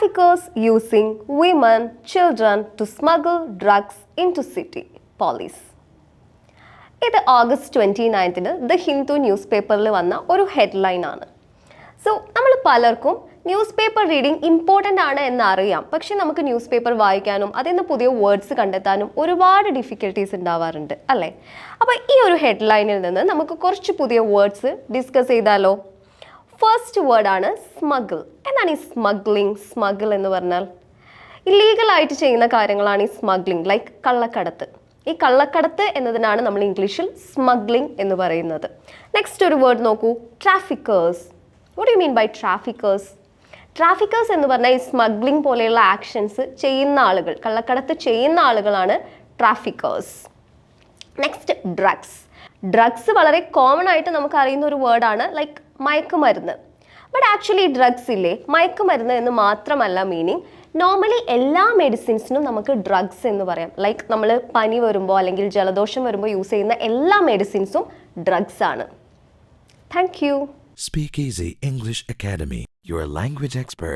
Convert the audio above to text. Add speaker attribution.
Speaker 1: Traffickers using women, children to smuggle drugs into city. Police. ഇത് August twenty നയൻത്തിന് the Hindu news പേപ്പറിൽ വന്ന ഒരു ഹെഡ്ലൈൻ ആണ് സോ നമ്മൾ പലർക്കും ന്യൂസ് പേപ്പർ റീഡിംഗ് ഇമ്പോർട്ടന്റ് ആണ് എന്ന് അറിയാം പക്ഷെ നമുക്ക് ന്യൂസ് പേപ്പർ വായിക്കാനും അതിൽ നിന്ന് പുതിയ വേർഡ്സ് കണ്ടെത്താനും ഒരുപാട് ഡിഫിക്കൽട്ടീസ് ഉണ്ടാവാറുണ്ട് അല്ലേ അപ്പോൾ ഈ ഒരു ഹെഡ്ലൈനിൽ നിന്ന് നമുക്ക് കുറച്ച് പുതിയ വേർഡ്സ് ഡിസ്കസ് ചെയ്താലോ ഫസ്റ്റ് വേർഡാണ് സ്മഗിൾ എന്താണ് ഈ സ്മഗ്ലിംഗ് സ്മഗിൾ എന്ന് പറഞ്ഞാൽ? ഇല്ലീഗലായിട്ട് ചെയ്യുന്ന കാര്യങ്ങളാണ് ഈ സ്മഗ്ലിംഗ് ലൈക്ക് കള്ളക്കടത്ത്. ഈ കള്ളക്കടത്ത് എന്നതിനാണ് നമ്മൾ ഇംഗ്ലീഷിൽ സ്മഗ്ലിംഗ് എന്ന് പറയുന്നത്. നെക്സ്റ്റ് ഒരു വേർഡ് നോക്കൂ traffickers what you mean by traffickers traffickers എന്ന് പറഞ്ഞാൽ ഈ സ്മഗ്ലിംഗ് പോലെയുള്ള ആക്ഷൻസ് ചെയ്യുന്ന ആളുകൾ കള്ളക്കടത്ത് ചെയ്യുന്ന ആളുകളാണ് ട്രാഫിക്കേഴ്സ് നെക്സ്റ്റ് ഡ്രഗ്സ് ഡ്രഗ്സ് വളരെ കോമൺ ആയിട്ട് നമുക്ക് അറിയുന്ന ഒരു വേർഡാണ് ലൈക്ക് മയക്കുമരുന്ന്. ബട്ട് ആക്ച്വലി ഡ്രഗ്സ് ഇല്ലേ? മയക്കുമരുന്ന് എന്ന് മാത്രമല്ല മീനിങ് നോർമലി എല്ലാ മെഡിസിൻസിനും നമുക്ക് ഡ്രഗ്സ് എന്ന് പറയാം. ലൈക്ക് നമ്മൾ പനി വരുമ്പോൾ അല്ലെങ്കിൽ ജലദോഷം വരുമ്പോൾ യൂസ് ചെയ്യുന്ന എല്ലാ മെഡിസിൻസും ഡ്രഗ്സ് ആണ്. Thank you
Speaker 2: speak easy English academy your language expert.